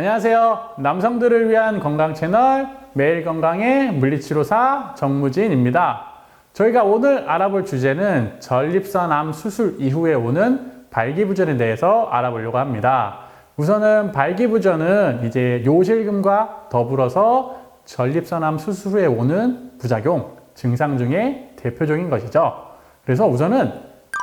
안녕하세요. 남성들을 위한 건강 채널 매일 건강의 물리치료사 정무진입니다. 저희가 오늘 알아볼 주제는 전립선 암 수술 이후에 오는 발기부전에 대해서 알아보려고 합니다. 우선은 발기부전은 이제 요실금과 더불어서 전립선 암 수술 후에 오는 부작용, 증상 중에 대표적인 것이죠. 그래서 우선은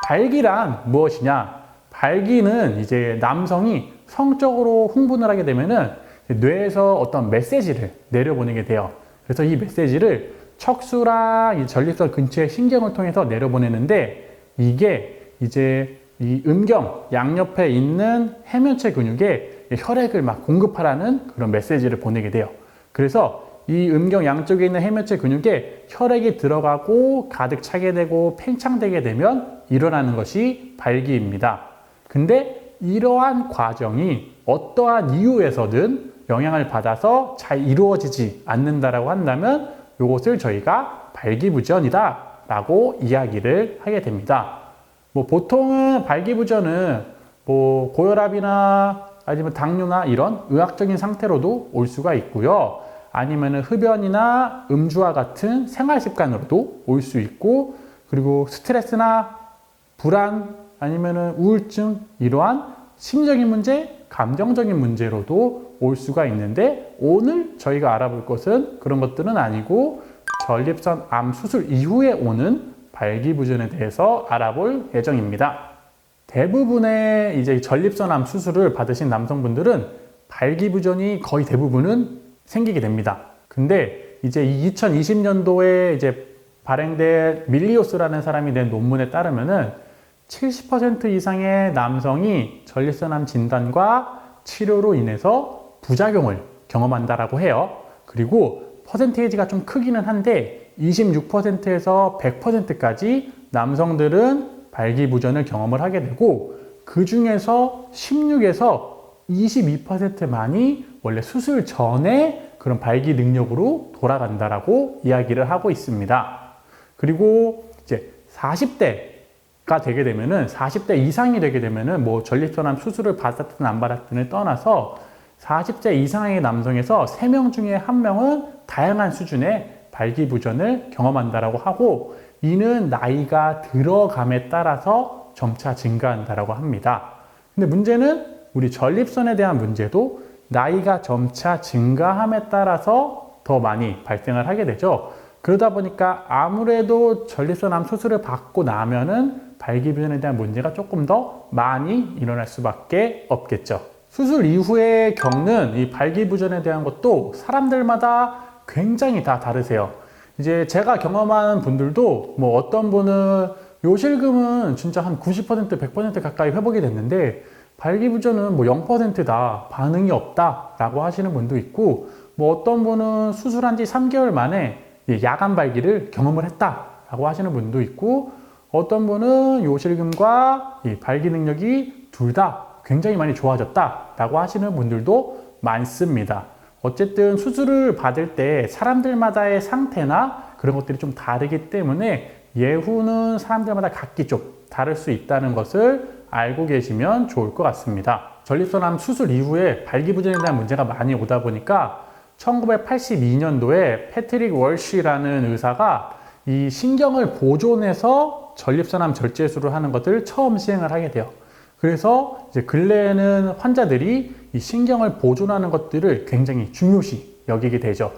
발기란 무엇이냐? 발기는 이제 남성이 성적으로 흥분을 하게 되면은 뇌에서 어떤 메시지를 내려보내게 돼요. 그래서 이 메시지를 척수랑 이 전립선 근처의 신경을 통해서 내려보내는데 이게 이제 이 음경 양옆에 있는 해면체 근육에 혈액을 막 공급하라는 그런 메시지를 보내게 돼요. 그래서 이 음경 양쪽에 있는 해면체 근육에 혈액이 들어가고 가득 차게 되고 팽창되게 되면 일어나는 것이 발기입니다. 근데 이러한 과정이 어떠한 이유에서든 영향을 받아서 잘 이루어지지 않는다라고 한다면 이것을 저희가 발기부전이다 라고 이야기를 하게 됩니다. 뭐 보통은 발기부전은 뭐 고혈압이나 아니면 당뇨나 이런 의학적인 상태로도 올 수가 있고요. 아니면 흡연이나 음주와 같은 생활 습관으로도 올 수 있고 그리고 스트레스나 불안 아니면 우울증 이러한 심적인 문제, 감정적인 문제로도 올 수가 있는데 오늘 저희가 알아볼 것은 그런 것들은 아니고 전립선 암 수술 이후에 오는 발기부전에 대해서 알아볼 예정입니다. 대부분의 이제 전립선 암 수술을 받으신 남성분들은 발기부전이 거의 대부분은 생기게 됩니다. 근데 이제 2020년도에 이제 발행된 밀리오스라는 사람이 낸 논문에 따르면은 70% 이상의 남성이 전립선암 진단과 치료로 인해서 부작용을 경험한다라고 해요. 그리고 퍼센테이지가 좀 크기는 한데 26%에서 100%까지 남성들은 발기부전을 경험을 하게 되고 그 중에서 16에서 22%만이 원래 수술 전에 그런 발기 능력으로 돌아간다라고 이야기를 하고 있습니다. 그리고 이제 40대 가 되게 되면은 40대 이상이 되게 되면은 뭐 전립선암 수술을 받았든 안 받았든을 떠나서 40대 이상의 남성에서 3명 중에 1명은 다양한 수준의 발기부전을 경험한다라고 하고 이는 나이가 들어감에 따라서 점차 증가한다라고 합니다. 근데 문제는 우리 전립선에 대한 문제도 나이가 점차 증가함에 따라서 더 많이 발생을 하게 되죠. 그러다 보니까 아무래도 전립선 암 수술을 받고 나면은 발기부전에 대한 문제가 조금 더 많이 일어날 수밖에 없겠죠. 수술 이후에 겪는 이 발기부전에 대한 것도 사람들마다 굉장히 다 다르세요. 이제 제가 경험한 분들도 뭐 어떤 분은 요실금은 진짜 한 90% 100% 가까이 회복이 됐는데 발기부전은 뭐 0%다 반응이 없다라고 하시는 분도 있고 뭐 어떤 분은 수술한 지 3개월 만에 야간 발기를 경험을 했다라고 하시는 분도 있고 어떤 분은 요실금과 이 발기 능력이 둘 다 굉장히 많이 좋아졌다라고 하시는 분들도 많습니다. 어쨌든 수술을 받을 때 사람들마다의 상태나 그런 것들이 좀 다르기 때문에 예후는 사람들마다 각기 좀 다를 수 있다는 것을 알고 계시면 좋을 것 같습니다. 전립선암 수술 이후에 발기부전에 대한 문제가 많이 오다 보니까 1982년도에 패트릭 월시라는 의사가 이 신경을 보존해서 전립선암 절제술을 하는 것을 처음 시행을 하게 돼요. 그래서 이제 근래에는 환자들이 이 신경을 보존하는 것들을 굉장히 중요시 여기게 되죠.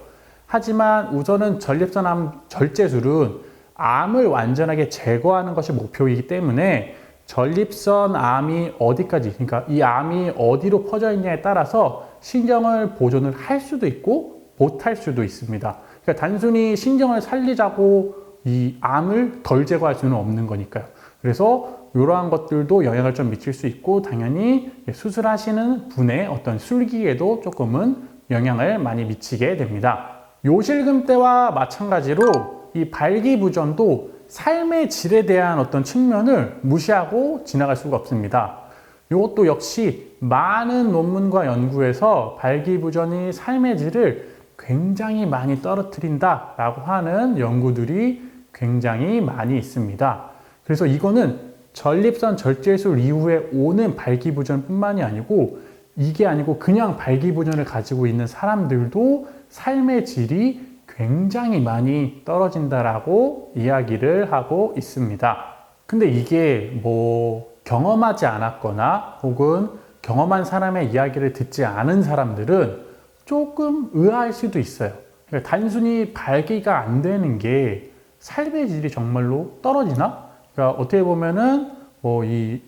하지만 우선은 전립선암 절제술은 암을 완전하게 제거하는 것이 목표이기 때문에 전립선 암이 어디까지, 그러니까 이 암이 어디로 퍼져 있냐에 따라서 신경을 보존을 할 수도 있고 못할 수도 있습니다. 그러니까 단순히 신경을 살리자고 이 암을 덜 제거할 수는 없는 거니까요. 그래서 이러한 것들도 영향을 좀 미칠 수 있고 당연히 수술하시는 분의 어떤 술기에도 조금은 영향을 많이 미치게 됩니다. 요실금 때와 마찬가지로 이 발기부전도 삶의 질에 대한 어떤 측면을 무시하고 지나갈 수가 없습니다. 이것도 역시 많은 논문과 연구에서 발기부전이 삶의 질을 굉장히 많이 떨어뜨린다라고 하는 연구들이 굉장히 많이 있습니다. 그래서 이거는 전립선 절제술 이후에 오는 발기부전뿐만이 아니고 이게 아니고 그냥 발기부전을 가지고 있는 사람들도 삶의 질이 굉장히 많이 떨어진다라고 이야기를 하고 있습니다. 근데 이게 뭐 경험하지 않았거나 혹은 경험한 사람의 이야기를 듣지 않은 사람들은 조금 의아할 수도 있어요. 그러니까 단순히 발기가 안 되는 게 삶의 질이 정말로 떨어지나? 그러니까 어떻게 보면은 뭐 이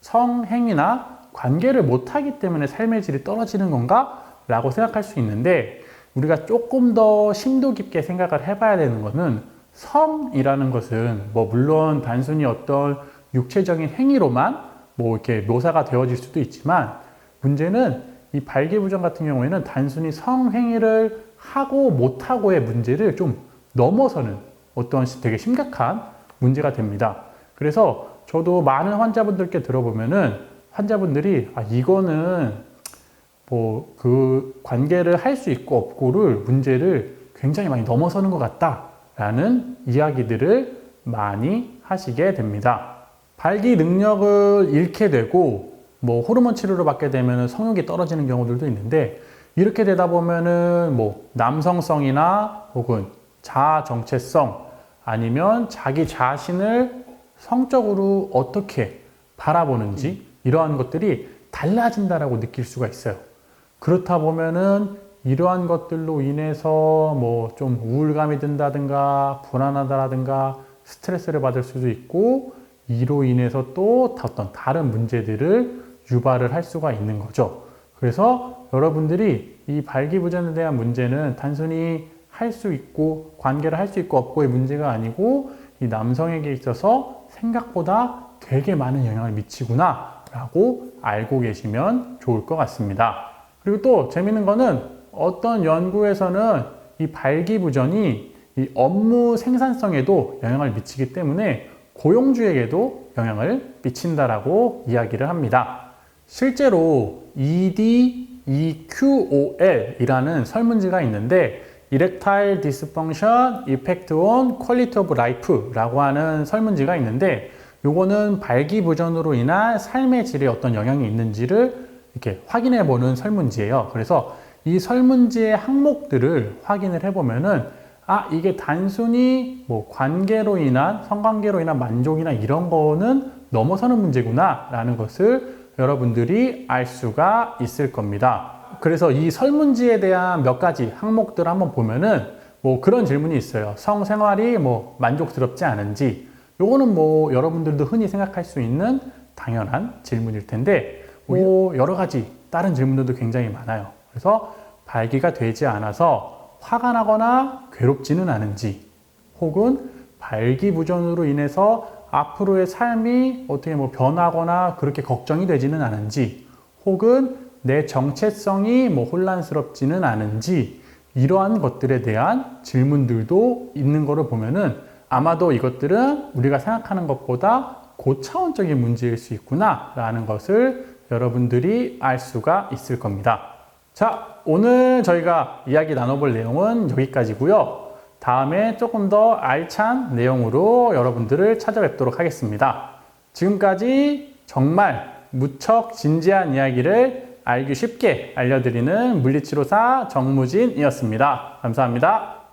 성행위나 관계를 못하기 때문에 삶의 질이 떨어지는 건가? 라고 생각할 수 있는데 우리가 조금 더 심도 깊게 생각을 해봐야 되는 거는 성이라는 것은 뭐 물론 단순히 어떤 육체적인 행위로만 뭐 이렇게 묘사가 되어질 수도 있지만 문제는 이 발기부전 같은 경우에는 단순히 성행위를 하고 못하고의 문제를 좀 넘어서는 어떤 되게 심각한 문제가 됩니다. 그래서 저도 많은 환자분들께 들어보면은 환자분들이 아, 이거는 뭐그 관계를 할 수 있고 없고를 문제를 굉장히 많이 넘어서는 것 같다라는 이야기들을 많이 하시게 됩니다. 발기 능력을 잃게 되고 뭐 호르몬 치료를 받게 되면 성욕이 떨어지는 경우들도 있는데 이렇게 되다 보면은 뭐 남성성이나 혹은 자아 정체성 아니면 자기 자신을 성적으로 어떻게 바라보는지 이러한 것들이 달라진다라고 느낄 수가 있어요. 그렇다 보면은 이러한 것들로 인해서 뭐 좀 우울감이 든다든가 불안하다라든가 스트레스를 받을 수도 있고 이로 인해서 또 어떤 다른 문제들을 유발을 할 수가 있는 거죠. 그래서 여러분들이 이 발기부전에 대한 문제는 단순히 할 수 있고 관계를 할 수 있고 없고의 문제가 아니고 이 남성에게 있어서 생각보다 되게 많은 영향을 미치구나 라고 알고 계시면 좋을 것 같습니다. 그리고 또 재밌는 거는 어떤 연구에서는 이 발기부전이 이 업무 생산성에도 영향을 미치기 때문에 고용주에게도 영향을 미친다라고 이야기를 합니다. 실제로 ED, EQOL 이라는 설문지가 있는데 Erectile Dysfunction Effect on Quality of Life라고 하는 설문지가 있는데 요거는 발기부전으로 인한 삶의 질에 어떤 영향이 있는지를 이렇게 확인해 보는 설문지예요. 그래서 이 설문지의 항목들을 확인을 해 보면은 아, 이게 단순히 뭐 관계로 인한 성관계로 인한 만족이나 이런 거는 넘어서는 문제구나 라는 것을 여러분들이 알 수가 있을 겁니다. 그래서 이 설문지에 대한 몇 가지 항목들 한번 보면은 뭐 그런 질문이 있어요. 성생활이 뭐 만족스럽지 않은지 요거는 뭐 여러분들도 흔히 생각할 수 있는 당연한 질문일 텐데 뭐 여러 가지 다른 질문들도 굉장히 많아요. 그래서 발기가 되지 않아서 화가 나거나 괴롭지는 않은지 혹은 발기부전으로 인해서 앞으로의 삶이 어떻게 뭐 변하거나 그렇게 걱정이 되지는 않은지 혹은 내 정체성이 뭐 혼란스럽지는 않은지 이러한 것들에 대한 질문들도 있는 거를 보면은 아마도 이것들은 우리가 생각하는 것보다 고차원적인 문제일 수 있구나 라는 것을 여러분들이 알 수가 있을 겁니다. 자, 오늘 저희가 이야기 나눠볼 내용은 여기까지고요. 다음에 조금 더 알찬 내용으로 여러분들을 찾아뵙도록 하겠습니다. 지금까지 정말 무척 진지한 이야기를 알기 쉽게 알려드리는 물리치료사 정무진이었습니다. 감사합니다.